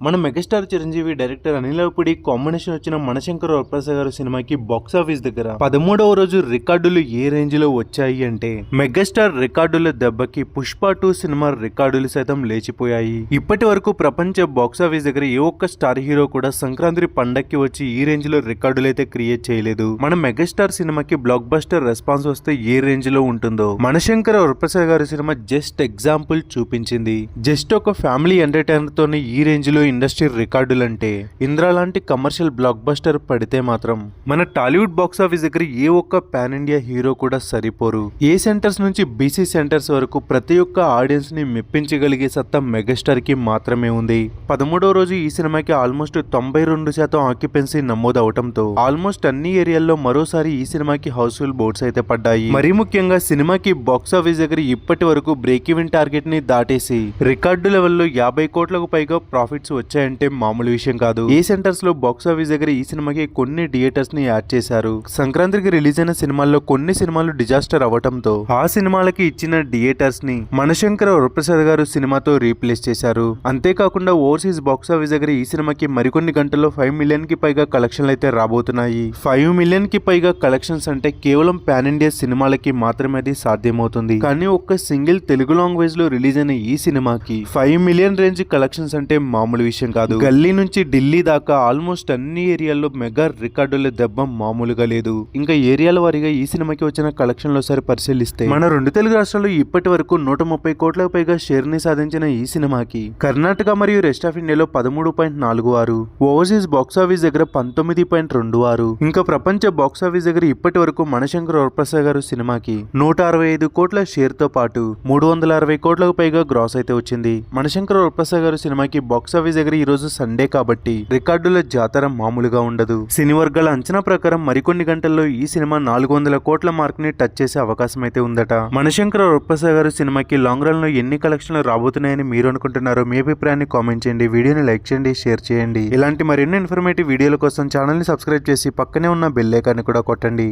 మన megastar Chiranjeevi director Anil అప్పుడి combination వచ్చిన మనశంకర్ వరప్రసాద్ గారి సినిమాకి బాక్స్ ఆఫీస్ దగ్గర పదమూడవ రోజు రికార్డులు ఏ రేంజ్లో వచ్చాయి అంటే మెగాస్టార్ రికార్డుల దెబ్బకి పుష్ప టూ సినిమా రికార్డులు సైతం లేచిపోయాయి. ఇప్పటి వరకు ప్రపంచ బాక్స్ ఆఫీస్ దగ్గర ఏ ఒక్క స్టార్ హీరో కూడా సంక్రాంతి పండక్కి వచ్చి ఈ రేంజ్లో రికార్డులు అయితే క్రియేట్ చేయలేదు. మన మెగాస్టార్ సినిమాకి బ్లాక్ బస్టర్ రెస్పాన్స్ వస్తే ఏ రేంజ్లో ఉంటుందో మనశంకర వరప్రసాద్ గారి సినిమా జస్ట్ ఎగ్జాంపుల్ చూపించింది. జస్ట్ ఒక ఫ్యామిలీ ఎంటర్టైనర్ తోనే ఈ రేంజ్లో ఇండస్ట్రీ రికార్డులంటే ఇంద్రా లాంటి కమర్షియల్ బ్లాక్ బస్టర్ పడితే మాత్రం మన టాలీవుడ్ బాక్స్ ఆఫీస్ దగ్గర ఏ ఒక్క పాన్ ఇండియా హీరో కూడా సరిపోరు. ఏ సెంటర్స్ నుంచి బీసీ సెంటర్స్ వరకు ప్రతి ఒక్క ఆడియన్స్ని మెప్పించగలిగే సత్తా మెగాస్టార్కి మాత్రమే ఉంది. పదమూడవ రోజు ఈ సినిమాకి ఆల్మోస్ట్ తొంభై రెండు శాతం ఆక్యుపెన్సీ నమోదు అవటంతో ఆల్మోస్ట్ అన్ని ఏరియాల్లో మరోసారి ఈ సినిమాకి హౌస్ఫుల్ బోర్డ్స్ అయితే పడ్డాయి. మరీ ముఖ్యంగా సినిమాకి బాక్స్ ఆఫీస్ దగ్గర ఇప్పటి వరకు బ్రేక్ ఈవెన్ టార్గెట్ని దాటేసి రికార్డు లెవెల్లో యాభై కోట్లకు పైగా ప్రాఫిట్స్ వచ్చాయంటే మామూలు విషయం కాదు. ఏ సెంటర్స్లో బాక్స్ ఆఫీస్ దగ్గర ఈ సినిమాకి కొన్ని థియేటర్స్ని యాడ్ చేశారు? సంక్రాంతికి రిలీజ్ అయిన సినిమాల్లో కొన్ని సినిమాలు డిజాస్టర్ అవ్వటంతో ఆ సినిమాలకి ఇచ్చిన థియేటర్స్ని మనశంకర వరప్రసాద్ గారు సినిమాతో రీప్లేస్ చేశారు. అంతేకాకుండా ఓవర్సీస్ బాక్స్ ఆఫీస్ దగ్గర ఈ సినిమాకి మరికొన్ని గంటల్లో ఫైవ్ మిలియన్కి పైగా కలెక్షన్లు అయితే రాబోతున్నాయి. ఫైవ్ మిలియన్కి పైగా కలెక్షన్స్ అంటే కేవలం పాన్ ఇండియా సినిమాలకి మాత్రమే అది సాధ్యమవుతుంది. కానీ ఒక్క సింగిల్ తెలుగు లాంగ్వేజ్లో రిలీజ్ అయిన ఈ సినిమాకి ఫైవ్ మిలియన్ రేంజ్ కలెక్షన్స్ అంటే మామూలు విషయం కాదు. గల్లీ నుంచి ఢిల్లీ దాకా ఆల్మోస్ట్ అన్ని ఏరియాల్లో మెగా రికార్డుల దెబ్బ మామూలుగా లేదు. ఇంకా ఏరియాల వారీగా ఈ సినిమాకి వచ్చిన కలెక్షన్లు ఒకసారి పరిశీలిస్తే. మన రెండు తెలుగు రాష్ట్రాల్లో ఇప్పటి వరకు నూట ముప్పై కోట్లకు పైగా షేర్ని సాధించిన ఈ సినిమాకి కర్ణాటక మరియు రెస్ట్ ఆఫ్ ఇండియాలో పదమూడు పాయింట్ నాలుగు ఆరు ఓవర్సీస్ బాక్స్ ఆఫీస్ దగ్గర పంతొమ్మిది పాయింట్ రెండు ఆరు ఇంకా ప్రపంచ బాక్స్ ఆఫీస్ దగ్గర ఇప్పటి వరకు మనశంకర్ వరప్రసాద్ గారు సినిమాకి నూట అరవై ఐదు కోట్ల షేర్తో పాటు మూడు వందల అరవై కోట్లకు పైగా గ్రాస్ అయితే వచ్చింది. మనశంకర్ వరప్రసాద్ గారు సినిమాకి బాక్స్ ఆఫీస్ దగ్గర ఈ రోజు సండే కాబట్టి రికార్డుల జాతర మామూలుగా ఉండదు. సినీ వర్గాల అంచనా ప్రకారం మరికొన్ని గంటల్లో ఈ సినిమా నాలుగు వందల కోట్ల మార్క్ని టచ్ చేసే అవకాశం అయితే ఉందట. మణిశంకర రొప్పసా గారు సినిమాకి లాంగ్ రన్లో ఎన్ని కలెక్షన్లు రాబోతున్నాయని మీరు అనుకుంటున్నారో మీ అభిప్రాయాన్ని కామెంట్ చేయండి. వీడియోని లైక్ చేయండి షేర్ చేయండి. ఇలాంటి మరెన్నో ఇన్ఫర్మేటివ్ వీడియోల కోసం ఛానల్ని సబ్స్క్రైబ్ చేసి పక్కనే ఉన్న బెల్ ఐకాన్ని కూడా కొట్టండి.